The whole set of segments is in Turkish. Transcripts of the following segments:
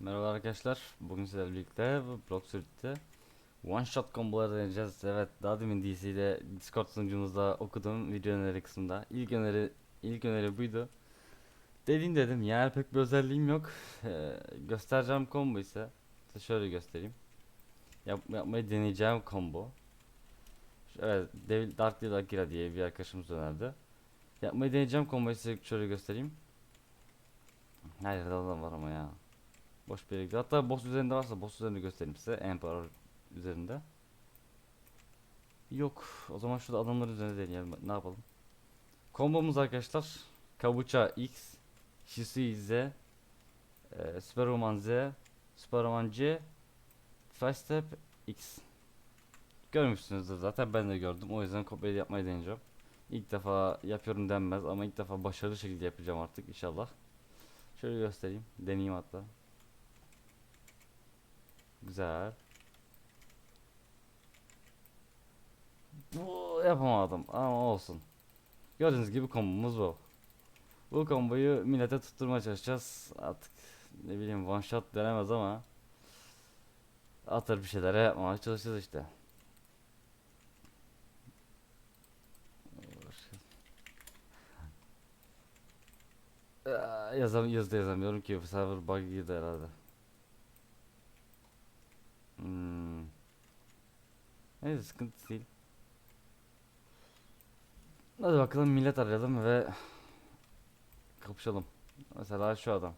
Merhaba arkadaşlar. Bugün sizlerle birlikte Block Street'te One Shot comboları deneyeceğiz. Evet, daha demin DC'de Discord sunucumuzda okudum video öneri kısmında. İlk öneri ilk öneri buydu. Dedim dedim yani pek bir özelliğim yok. Ee, göstereceğim combo ise size şöyle göstereyim. Yap, yapmayı deneyeceğim combo. Evet, Devil Dark Devil Akira diye bir arkadaşımız önerdi. Yapmayı deneyeceğim combo ise şöyle göstereyim. Her adam var ama ya. Boş bir yere. Hatta boss üzerinde varsa boss üzerinde göstereyim size. Emperor üzerinde. Yok. O zaman şurada adamların üzerinde deneyelim. Ne yapalım? Kombomuz arkadaşlar. Kabuça X, Shisui Z, e, Superwoman Z, Superwoman C, Fast Step X. Görmüşsünüzdür zaten ben de gördüm. O yüzden kopya yapmayı deneyeceğim. İlk defa yapıyorum denmez ama ilk defa başarılı şekilde yapacağım artık inşallah. Şöyle göstereyim. Deneyeyim hatta. Güzel. Bu yapamadım ama olsun. Gördüğünüz gibi kombomuz bu. Bu komboyu millete tutturmaya çalışacağız. Artık ne bileyim one shot denemez ama atır bir şeyler yapmaya çalışacağız işte. Yazam yazdı yazamıyorum ki server bug girdi herhalde. Neyse sıkıntı değil. Hadi bakalım millet arayalım ve kapışalım. Mesela şu adam.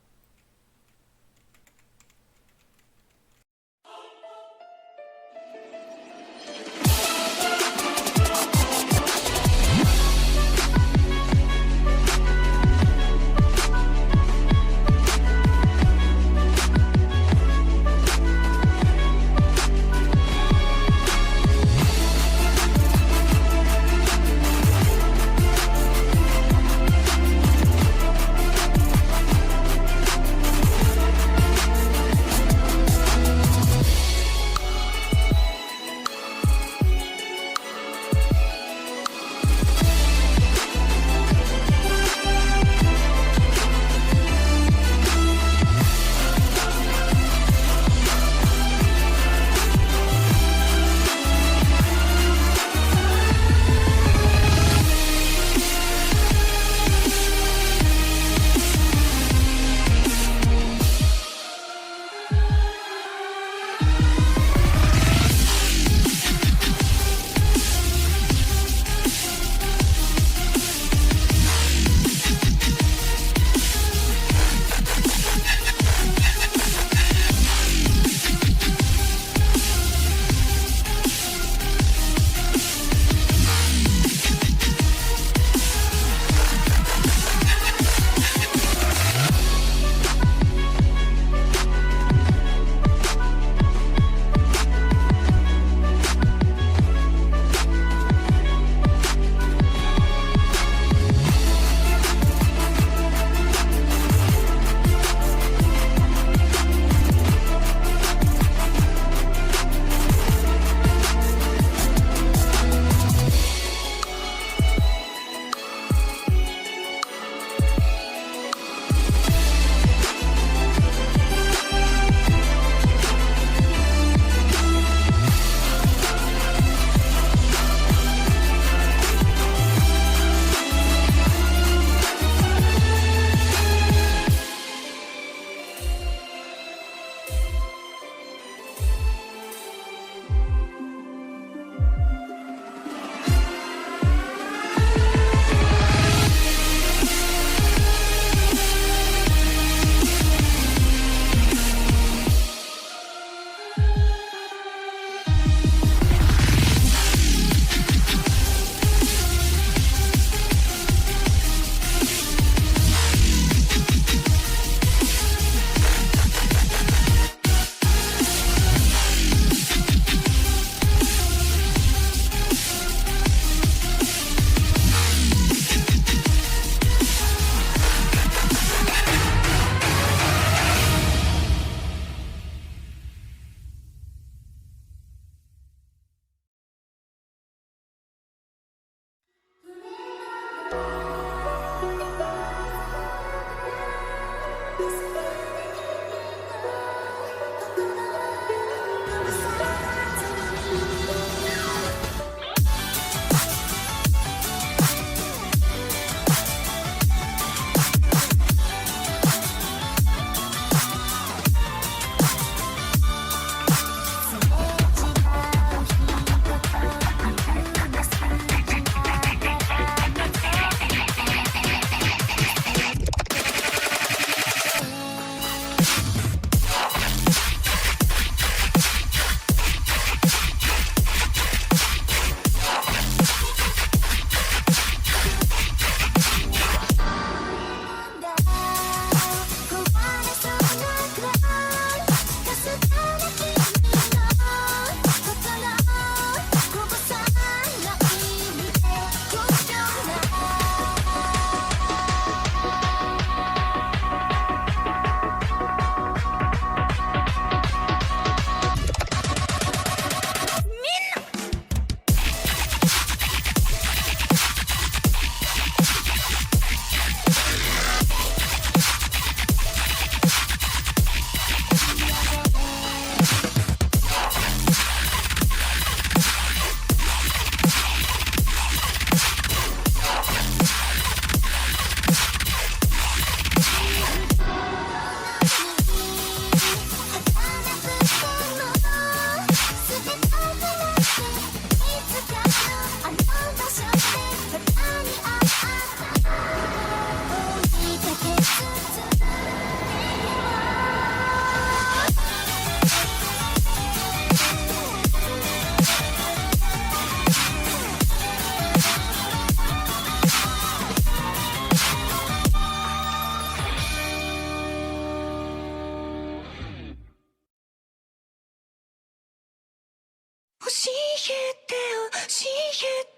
Bye.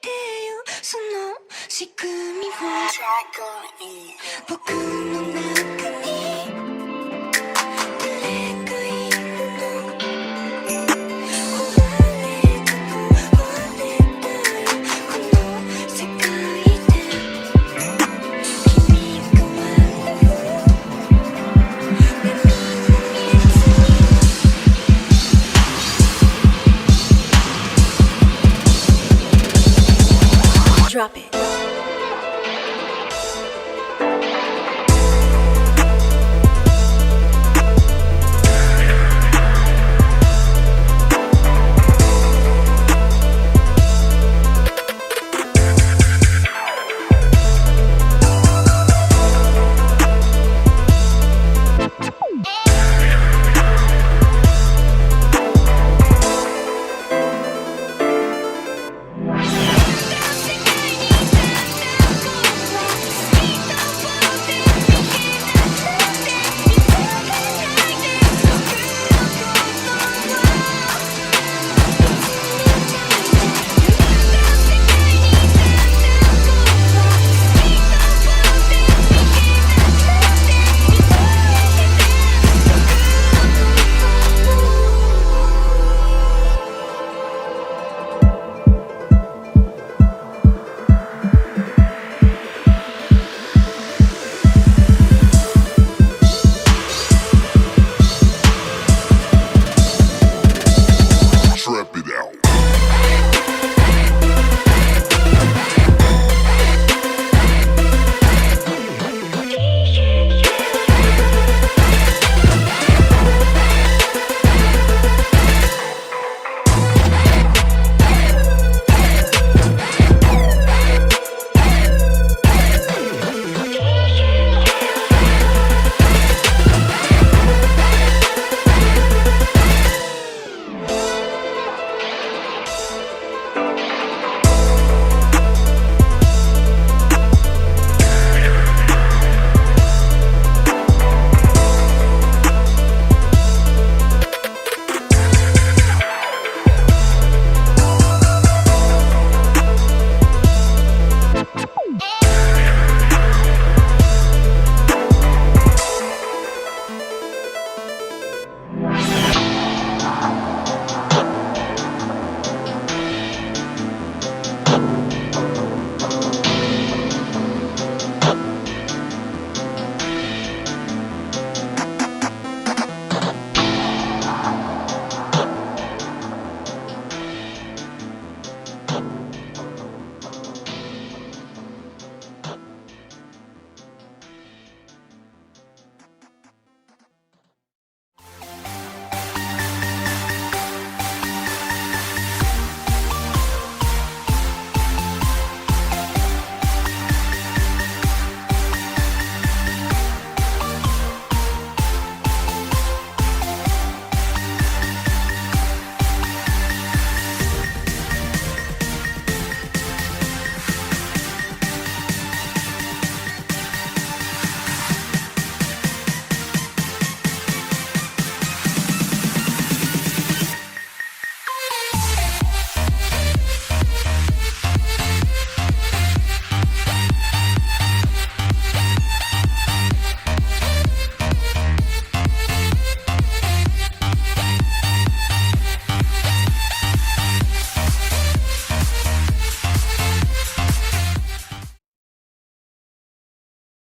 てよその仕組みを。僕の中に